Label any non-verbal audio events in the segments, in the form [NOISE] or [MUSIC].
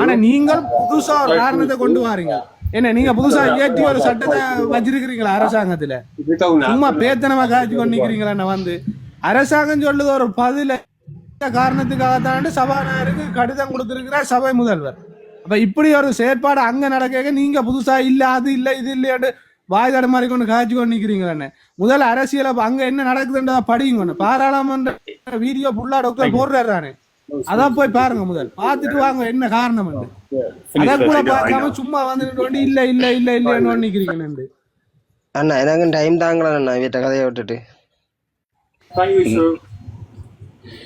ஆனா நீங்கள் புதுசா ஒரு காரணத்தை கொண்டு வாரீங்க. என்ன நீங்க புதுசா ஏற்றி ஒரு சட்டத்தை வச்சிருக்கிறீங்களா அரசாங்கத்துல? சும்மா பேத்தனமா காய்ச்சி கொண்டு நிக்கிறீங்களா வந்து? அரசாங்கம் சொல்லுது ஒரு பதில காரணத்துக்காகத்தான் சபாநாயகருக்கு கடிதம் கொடுத்திருக்கிறார் சபை முதல்வர். அப்ப இப்படி ஒரு செயற்பாடு அங்க நடக்க நீங்க புதுசா இல்ல அது இல்ல இது இல்லையாட்டு வாய் தட மாதிரி கொண்டு காய்ச்சி கொண்டு நிக்கிறீங்களே முதல்ல அரசியல அங்க என்ன நடக்குதுன்றத படிங்க பாராளுமன்ற வீடியோ ஃபுல்லா டாக்டர் போடுறாரு தானே. அதான் போய் பாருங்க முதல். பார்த்துட்டு வாங்க என்ன காரணம் அதான் கூட பார்க்காம சும்மா வந்துட்டு இல்ல இல்ல இல்ல இல்லன்னு நிக்கிறீங்க அண்ணா எனக்கு டைம் தாங்களா அண்ணா வீட்டை கதையை விட்டுட்டு.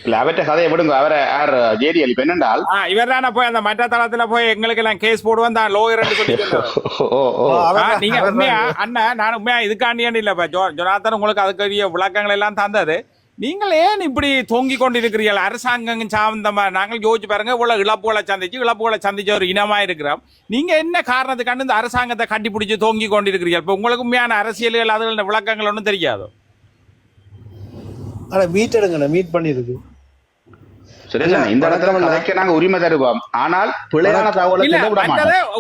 இல்ல அவற்றை கதையை விடுங்க. அவரை யார் இவர் தானே போய் அந்த மற்ற தளத்துல போய் எங்களுக்கு எல்லாம் கேஸ் போடுவோம் [LAUGHS] தான் லோயர் நீங்க உண்மையா அண்ணன் நான் உண்மையா இதுக்காண்டியாண்டு இல்ல இப்ப ஜோ- ஜொனாத்தன் உங்களுக்கு அதுக்குரிய விளக்கங்கள் எல்லாம் தந்தது. நீங்கள் ஏன் இப்படி தொங்கிக் கொண்டிருக்கிறீர்கள்? அரசாங்கம் சார்ந்தமா நாங்கள் யோசிச்சு பாருங்க இவ்வளவு இழப்புகளை சந்திச்சு இழப்புகளை சந்திச்ச ஒரு இனமா இருக்கிறோம். நீங்க என்ன காரணத்துக்காண்டு இந்த அரசாங்கத்தை கட்டிப்பிடிச்சு தொங்கி கொண்டிருக்கிறீர்கள்? இப்போ இப்ப உங்களுக்கு உண்மையான அரசியல்கள் அதுல விளக்கங்கள் ஒன்றும் தெரியாது? ஆனா மீட் எடுங்கண்ணா மீட் பண்ணிருக்கு இந்த இடத்துல கதைக்க நாங்க உரிமை தருவோம். ஆனால் பிழையான தகவலை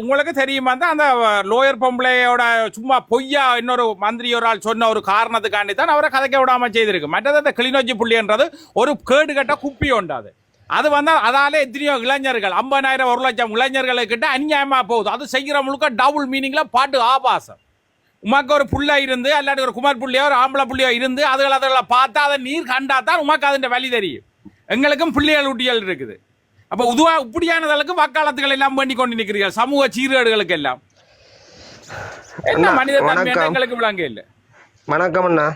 உங்களுக்கு தெரியுமா? தான் அந்த லோயர் பொம்பளையோட சும்மா பொய்யா இன்னொரு மந்திரி ஒரு ஆள் சொன்ன ஒரு காரணத்துக்காண்டி தான் அவரை கதைக்க விடாம செய்திருக்கு. மற்றது அந்த கிளிநொச்சி புள்ளின்றது ஒரு கேடு கட்ட குப்பி உண்டாது அது. வந்து அதால எத்தனையோ இளைஞர்கள் ஐம்பதாயிரம் ஒரு லட்சம் இளைஞர்களுக்கிட்ட அநியாயமா போகுது. அது செய்கிற முழுக்க டபுள் மீனிங்ல பாட்டு ஆபாசம். உமாக்கு ஒரு புள்ள இருந்து அல்லாட்டி ஒரு குமார் புள்ளியோ ஒரு ஆம்பளை புள்ளியோ இருந்து அதுகளை அதுகளை பார்த்தா அதை நீர் கண்டா தான் உமாக்கு அதன் வழி தெரியும். எங்களுக்கும் பிள்ளைகள் ஊட்டிகள் இருக்குது. அப்ப உதுவா இப்படியானதற்கு வாக்காளத்துகள் எல்லாம் பண்ணி கொண்டு நிற்கிறீர்கள் சமூக சீர்கேடுகளுக்கு எல்லாம் என்ன மனித தன்மை. எங்களுக்கு விளங்க இல்ல. வணக்கம் அண்ணா.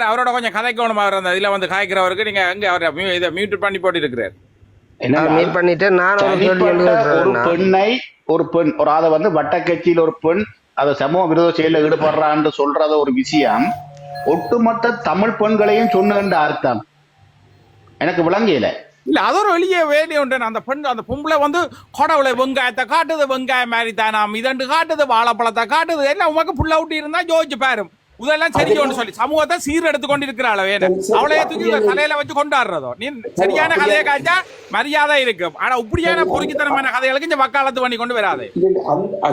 அவரோட கொஞ்சம் கதைக்கணும் அவர் அந்த இதுல வந்து காய்க்கிறவருக்கு நீங்க அங்க அவரை இதை மியூட் பண்ணி போட்டு இருக்கிறார் என்னென்றால், மீட் பண்ணிட்டு நான் ஒரு பெண்ணை ஒரு பெண் ஒரு அதை வந்து வட்ட கட்சியில் ஒரு பெண் அதை சமூக விரோத செயலில் ஈடுபடுறான்னு சொல்றத ஒரு விஷயம். ஒட்டுமொத்த தமிழ் பெண்களையும் சொன்ன அர்த்தம். எனக்கு விளங்கியல. இல்ல அது ஒரு வெளியே வேலை உண்டு. அந்த பெண் அந்த பொம்பளை வந்து கொடவுளை வெங்காயத்தை காட்டுது வெங்காயம் மாதிரி தானாம் இதண்டு காட்டுது வாழைப்பழத்தை காட்டுது. எல்லாம் உமக்கு புள்ள விட்டு இருந்தா ஜோதிச்சு பாரும். இதெல்லாம் சரியோன்னு சொல்லி சமூகத்தை சீரெடுத்து கொண்டு இருக்கிறாள் வேணும் அவளைய தூக்கி தலையில வச்சு கொண்டாடுறதோ? நீ சரியான கதையை காய்ச்சா மரியாதை இருக்கும். ஆனா இப்படியான பொறுக்கித்தனமான கதைகளுக்கு இந்த வக்காலத்து பண்ணி கொண்டு வராது.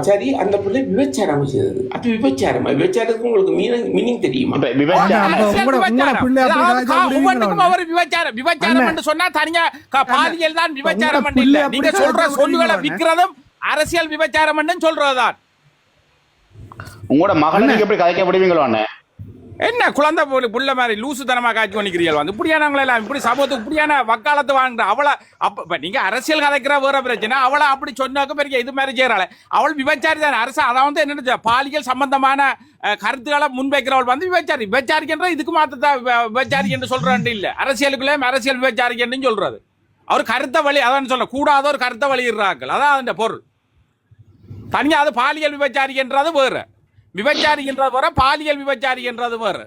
சரி அந்த பிள்ளை விபச்சாரம் செய்தது. அது விபச்சாரம். விபச்சாரத்துக்கு உங்களுக்கு மீனிங் தெரியுமா? அப்ப ஒவ்வொன்றுக்கும் அவர் விபச்சாரம். விபச்சாரம் என்று சொன்னா தனியா பாலியல் தான் விபச்சாரம் நீங்க சொல்ற சொல்லுகளை அப்படி விக்கிறதும் அரசியல் விபச்சாரம் சொல்றதுதான். உங்களோட நீங்க எப்படி கதைக்க விடுவீங்களோ அண்ணே? என்ன குழந்தை புள்ள- புள்ள மாதிரி லூசுத்தனமா காட்சி பண்ணிக்கிறீர்கள் வந்து இப்படியானவங்களை எல்லாம் இப்படி சமூகத்துக்கு இப்படியான வக்காலத்து வாங்குற அவளை அப்ப நீங்க அரசியல் கதைக்கிற வேற பிரச்சனை அவளை அப்படி சொன்னாக்க பெரிய இது மாதிரி செய்யறாள். அவள் விபச்சாரி தான். அரசு அதான் வந்து என்ன பாலியல் சம்பந்தமான கருத்துக்களை முன்வைக்கிறவள் வந்து விபச்சாரி. விபச்சாரிக்கின்ற இதுக்கு மாத்ததான் விப- விபச்சாரி என்று சொல்றேன் இல்ல. அரசியலுக்குள்ளே அரசியல் விபச்சாரி என்று சொல்றது. அவர் கருத்தை வழி அதான் சொல்ல கூடாத ஒரு கருத்தை வழியிடுறார்கள். அதான் அந்த பொருள். தனியா அது பாலியல் விபச்சாரி என்றது வேற. விபச்சாரி என்றது வேற பாலியல் விபச்சாரி என்றது வேற.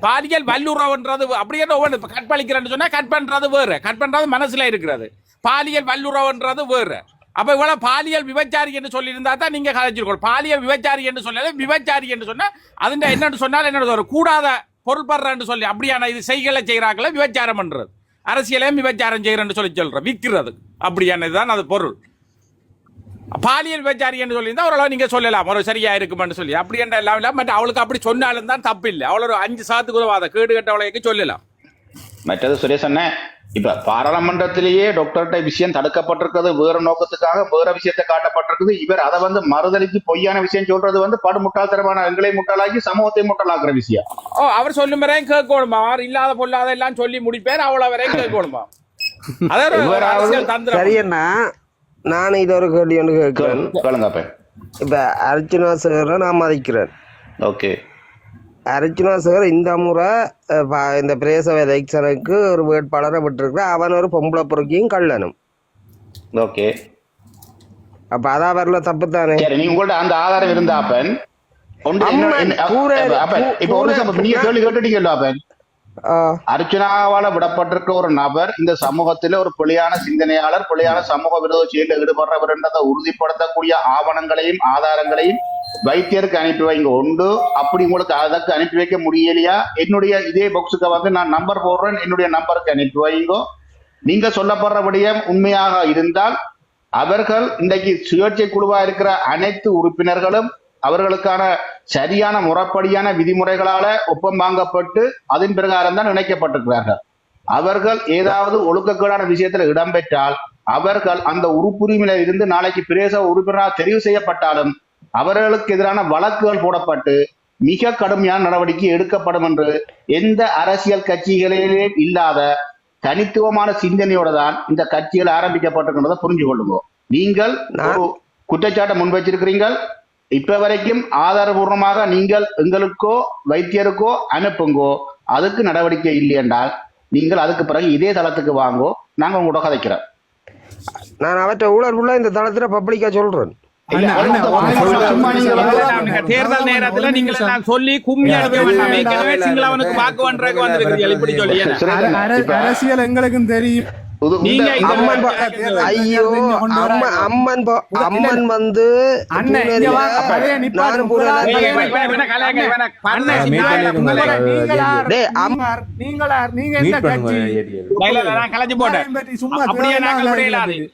பாலியல் வல்லுறவுன்றது அப்படி என்ன ஒவ்வொன்று இப்ப கட் பழிக்கிறேன்னு சொன்னா கட் பண்றது வேற. கட் பண்றது மனசுல இருக்கிறது. பாலியல் வல்லுறவுன்றது வேற. அப்ப இவ்வளவு பாலியல் விபச்சாரி என்று சொல்லியிருந்தா தான் நீங்க கலைச்சிருக்கோம் பாலியல் விபச்சாரி என்று சொன்னாலே விபச்சாரி என்று சொன்னா அதுண்ட என்னன்னு சொன்னால் என்ன கூடாத பொருள் படுறன்னு சொல்லி அப்படியான இது செய்களை செய்யறாங்களே விபச்சாரம் பண்றது அரசியலையும் விபச்சாரம் செய்யறேன்னு சொல்லி சொல்றேன். விற்கிறது. அப்படியானதுதான் அது பொருள். பாலியல் விபச்சாரி என்று சொல்லியிருந்தா ஓரளவு நீங்க சொல்லலாம். ஒரு சரியா இருக்குமென்னு சொல்லி. அப்படி என்ற எல்லாம் இல்லை. பட் அவளுக்கு அப்படி சொன்னாலும் தான் தப்பு இல்லை அவள ஒரு அஞ்சு சாத்துக்கு உதவாத கேடு கட்டவளைக்கு சொல்லலாம். மற்றது சுரேஷ் அண்ணே இப்ப பாராளுமன்றத்திலேயே டாக்டர்கிட்ட விஷயம் தடுக்கப்பட்டிருக்கிறது வேற நோக்கத்துக்காக வேற விஷயத்தை காட்டப்பட்டிருக்குது. இவர் அதை வந்து மறுதளிச்சு பொய்யான விஷயம் சொல்றது வந்து படு முட்டாள்தனமான எங்களை முட்டாளாக்கி சமூகத்தை முட்டாளாக்குற விஷயம். ஓ அவர் சொல்லும் வரையும் கேட்கணுமா? அவர் இல்லாத பொல்லாத எல்லாம் சொல்லி முடிப்பேர் அவளை வரையும் கேட்கணுமா? [LAUGHS] தந்திரம். சரியண்ணா நான் இது ஒரு கேள்வி ஒன்று கேட்கிறேன். கேளுங்க அப்ப. இப்ப அர்ச்சுனா சேகரை நான் மதிக்கிறேன். ஓகே. அர்ச்சுனா சேகர் இந்த முறை இந்த பிரேசவ எலெக்ஷனுக்கு ஒரு வேட்பாளரை விட்டுருக்கிறார் அவன் ஒரு பொம்பளை பொறுக்கியும் கள்ளனும். ஓகே. அப்ப அதான் வரல தப்பு தானே? சரி நீங்க உங்கள்ட்ட அந்த ஆதாரம் இருந்தா அப்பன். ஒன்று என்ன- அம்மா, என்ன- கூரை- அப்பன், இப்ப ஒரு நீங்க கேள்வி கேட்டுட்டீங்கல்ல அப்பன்? அர்ச்சனாவால விடப்பட்டிருக்க ஒரு நபர் இந்த சமூகத்தில ஒரு பிழையான சிந்தனையாளர் பிழையான சமூக விரோத செயலில் ஈடுபடுறவர் என்றதை உறுதிப்படுத்தக்கூடிய ஆவணங்களையும் ஆதாரங்களையும் வைத்தியருக்கு அனுப்பி வைங்க. உண்டு. அப்படி உங்களுக்கு அதற்கு அனுப்பி வைக்க முடியலையா? என்னுடைய இதே பாக்ஸுக்கு வந்து நான் நம்பர் போடுறேன். என்னுடைய நம்பருக்கு அனுப்பி வைங்கோ. நீங்க சொல்லப்படுறபடியே உண்மையாக இருந்தால் அவர்கள் இன்றைக்கு சுயேட்சை குழுவா இருக்கிற அனைத்து உறுப்பினர்களும் அவர்களுக்கான சரியான முறைப்படியான விதிமுறைகளால ஒப்பம் வாங்கப்பட்டு அதன் பிரகாரம் தான் இணைக்கப்பட்டிருக்கிறார்கள். அவர்கள் ஏதாவது ஒழுக்கக்கேடான விஷயத்தில் இடம்பெற்றால் அவர்கள் அந்த உறுப்புரிமையில இருந்து நாளைக்கு பிரேச உறுப்பினராக தெரிவு செய்யப்பட்டாலும் அவர்களுக்கு எதிரான வழக்குகள் போடப்பட்டு மிக கடுமையான நடவடிக்கை எடுக்கப்படும் என்று எந்த அரசியல் கட்சிகளிலே இல்லாத தனித்துவமான சிந்தனையோட தான் இந்த கட்சிகள் ஆரம்பிக்கப்பட்டிருக்கின்றதை புரிஞ்சு கொள்ளுங்க நீங்கள் குற்றச்சாட்டை முன்வைச்சிருக்கிறீர்கள் இப்ப வரைக்கும் ஆதாரபூர்வமாக நீங்கள் எங்களுக்கோ வைத்தியருக்கோ அனுப்புங்கோ. அதுக்கு நடவடிக்கை இல்லை என்றால் நீங்கள் அதுக்கு பிறகு இதே தளத்துக்கு வாங்கோ. நாங்க உங்களோட கதைக்கிறோம். நான் அவற்றை ஊழல் உள்ள இந்த தளத்துல பப்ளிக்கா சொல்றேன். நீங்க நீங்க தேர்தல் நேரத்துல எல்லாம் சொல்லி கும்மி சிங்களவனுக்கு வாக்கு பண்றதுக்கு இப்படி சொல்லி அரசியல் எங்களுக்கும் தெரியும். அம்மன் வந்து.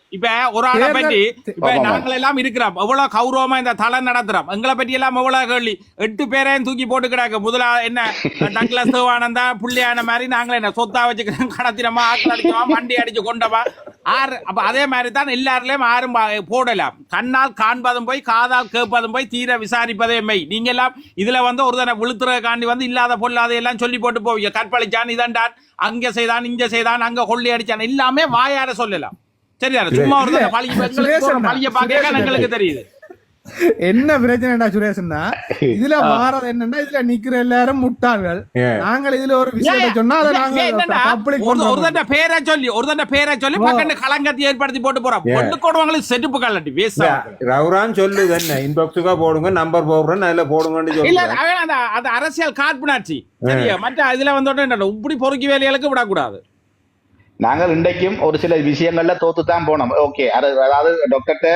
இப்ப ஒரு ஆளை பற்றி இப்ப. நாங்கள் எல்லாம் இருக்கிறோம். எவ்வளவு கௌரவமா இந்த தலை நடத்துறோம். எங்களை பற்றி எல்லாம் எவ்வளவு கேள்வி. எட்டு பேரையும் தூக்கி போட்டு கிடக்கு. முதலா என்ன? [LAUGHS] டக்ளஸ் தேவானந்தா புள்ளியான மாதிரி நாங்களே என்ன? சொத்தா வச்சுக்கிறோம் கடத்தினமா ஆக்கள் அடிச்சோமா வண்டி அடிச்சு கொண்டவா ஆறு அப்ப அதே மாதிரி தான் எல்லாருலயும் ஆறும் போடலாம். கண்ணால் காண்பதும் போய் காதால் கேட்பதும் போய் தீர விசாரிப்பதே மெய். நீங்க எல்லாம் இதுல வந்து ஒரு தடவை விழுத்துறதுக்காண்டி வந்து இல்லாத பொல்லாத எல்லாம் சொல்லி போட்டு போவீங்க. கற்பழிச்சான் இதண்டான் அங்க செய்தான் இங்க செய்தான் அங்க கொள்ளை அடிச்சான். எல்லாமே வாயார சொல்லலாம். சரியா சும்மா ஒரு தடவை பழிய பழிய பார்க்க எங்களுக்கு தெரியுது. என்ன பிரச்சனைடா சுரேஷன்னா இதுல மாறது என்னன்னா இதுல நிக்கிற எல்லாரும் முட்டாள்கள். நாங்கள் இதுல ஒரு விஷயத்தை சொன்னா அதை நாங்க ஒரு தண்ட பேரை சொல்லி ஒரு தண்ட பேரை சொல்லி பக்கத்து களங்கத்தை ஏற்படுத்தி போட்டு போறோம் பொண்ணு கொடுவங்களுக்கு செருப்பு கல்லட்டி வேஸ்ட் ரவுரான் சொல்லுது என்ன? இன்பாக்ஸுக்கா போடுங்க நம்பர் போடுறேன் அதுல போடுங்கன்னு இல்ல அவன் அந்த அது அரசியல் காழ்ப்புணர்ச்சி சரியா? மற்ற இதுல வந்தோடனே என்ன, இப்படி பொறுக்கி வேலைகளுக்கு விடக்கூடாது. நாங்கள் இன்றைக்கும் ஒரு சில விஷயங்கள்ல தோத்து தான் போனோம். ஓகே அதாவது டாக்டர்கிட்ட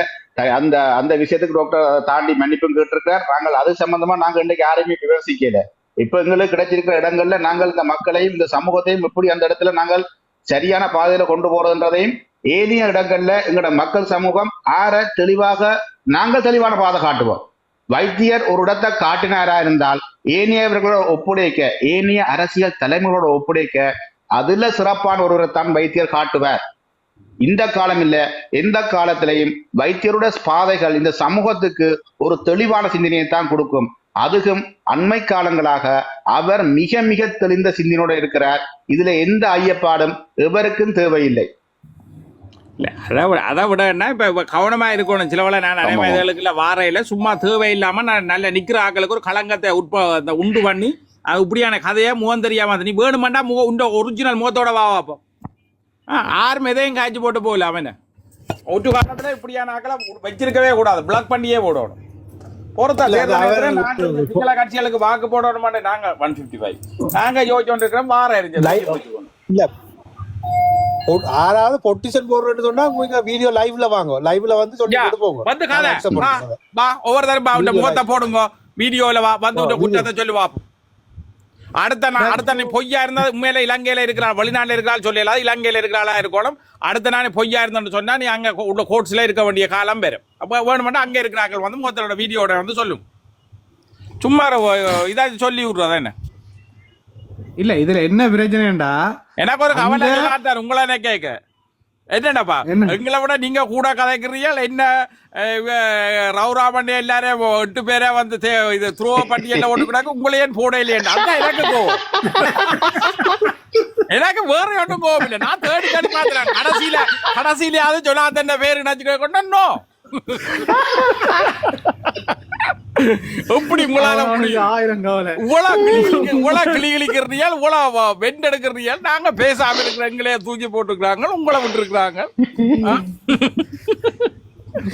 அந்த அந்த விஷயத்துக்கு டாக்டர் அதை தாண்டி மன்னிப்பும் கேட்டிருக்கார். நாங்கள் அது சம்பந்தமா நாங்கள் இன்னைக்கு யாரையுமே விமர்சிக்கல. இப்ப எங்களுக்கு கிடைச்சிருக்கிற இடங்கள்ல நாங்கள் இந்த மக்களையும் இந்த சமூகத்தையும் எப்படி அந்த இடத்துல நாங்கள் சரியான பாதையில கொண்டு போறதுன்றதையும் ஏனைய இடங்கள்ல எங்களோட மக்கள் சமூகம் ஆற தெளிவாக நாங்கள் தெளிவான பாதை காட்டுவோம். வைத்தியர் ஒரு இடத்தை காட்டினாரா இருந்தால் ஏனையவர்களோட ஒப்படைக்க ஏனைய அரசியல் தலைமைகளோட ஒப்படைக்க அதுல சிறப்பான ஒருவரை தான் வைத்தியர் காட்டுவார். இந்த காலம் இல்ல எந்த காலத்திலையும் வைத்தியருடைய பாதைகள் இந்த சமூகத்துக்கு ஒரு தெளிவான சிந்தனையை தான் கொடுக்கும். அதுவும் அண்மை காலங்களாக அவர் மிக மிக தெளிந்த சிந்தனையோட இருக்கிறார். இதுல எந்த ஐயப்பாடும் எவருக்கும் தேவையில்லை. இல்ல அதை விட அதை விட என்ன இப்ப இப்ப கவனமா இருக்கணும். சிலவள நான். அனைவர்களுக்கு இல்ல வாரையில சும்மா தேவையில்லாம நான் நல்ல நிக்கிற ஆக்களுக்கு ஒரு களங்கத்தை உட்ப அந்த உண்டு பண்ணி அது இப்படியான கதையை முகம் தெரியாம வந்து நீ வேணுமெண்டா முக உண்ட ஒரிஜினல் முகத்தோட வா வாப்போம் ஆறும் எதையும் காய்ச்சி போட்டு போகல அவன ஒட்டு காலத்துல இப்படியான ஆக்களை வச்சிருக்கவே கூடாது பிளாக் பண்ணியே போடணும் கட்சிகளுக்கு வாக்கு போடணும் மாட்டேன் நாங்க ஒன் பிப்டி ஃபைவ் நாங்க யோசிச்சோண்டு இருக்கிறோம் வார Live- இல்ல ஆறாவது பொட்டிஷன் போடுறேன்னு சொன்னா வீடியோ லைவ்ல வாங்க லைவ்ல வந்து சொல்லி யா, கொண்டு போங்க வந்து accept வா, ஒவ்வொரு Video முகத்தை. போடுங்க வீடியோல வா வந்து. குற்றத்தை சொல்லி அடுத்த நான் அடுத்த நீ பொய்யா இருந்தா உண்மையில இலங்கையில இருக்கிறாள் வெளிநாட்டுல இருக்கிறாள் சொல்லலாம் இலங்கையில இருக்கிறாளா இருக்கணும். அடுத்த நாள் பொய்யா இருந்தேன்னு சொன்னா நீ அங்க உள்ள கோர்ட்ஸ்ல இருக்க வேண்டிய காலம் பெறும் அப்ப வேணுமெண்டா அங்க இருக்கிறார்கள் வந்து முகத்தோட வீடியோட வந்து சொல்லும். சும்மா இதாச்சும் சொல்லி விடுறதா என்ன? இல்ல இதுல என்ன பிரச்சனைடா எனக்கு ஒரு கவலை உங்களை என்ன கேட்க என்னடாப்பா? என்ன? எங்களை விட நீங்க கூட கதைக்கிறீர்கள்? என்ன இவ- ரவுராமன் எல்லாரும் எட்டு பேரே வந்து இது துருவ பட்டியல [LAUGHS] ஓட்டு கிடக்கு உங்களையே போட இல்லையா? அதான் எனக்கு கோவம் [LAUGHS] எனக்கு வேற ஒன்றும் கோவம் இல்லை நான் தேடி தேடி பார்த்துறேன் கடைசியில கடைசியிலயாவது சொல்லாத பேரு நினைச்சு கொண்டோ [LAUGHS] எப்படி உங்களால முடியும்? ஆயிரம் கவலை. உலா கிளி உலா கிளி கிளிக்கிறீர்கள் உலா வெண்டெடுக்கிறீர்கள் நாங்க பேசாம இருக்கிற எங்களே தூக்கி போட்டுக்கிறாங்க உங்களை விட்டுருக்குறாங்க.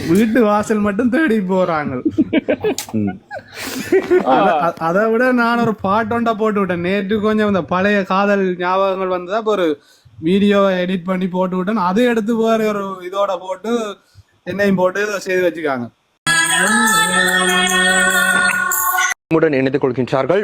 வீட்டு வாசல் மட்டும் தேடி போறாங்க. அத- விட நான் ஒரு பாட்டொண்டா போட்டு விட்டேன். நேற்று கொஞ்சம் இந்த பழைய காதல் ஞாபகங்கள் வந்ததா ஒரு வீடியோவை எடிட் பண்ணி போட்டு விட்டேன். அதை எடுத்து வேற ஒரு இதோட போட்டு என்னையும் போட்டு செய்து வச்சுக்காங்க. இணைந்து கொள்கின்றார்கள்.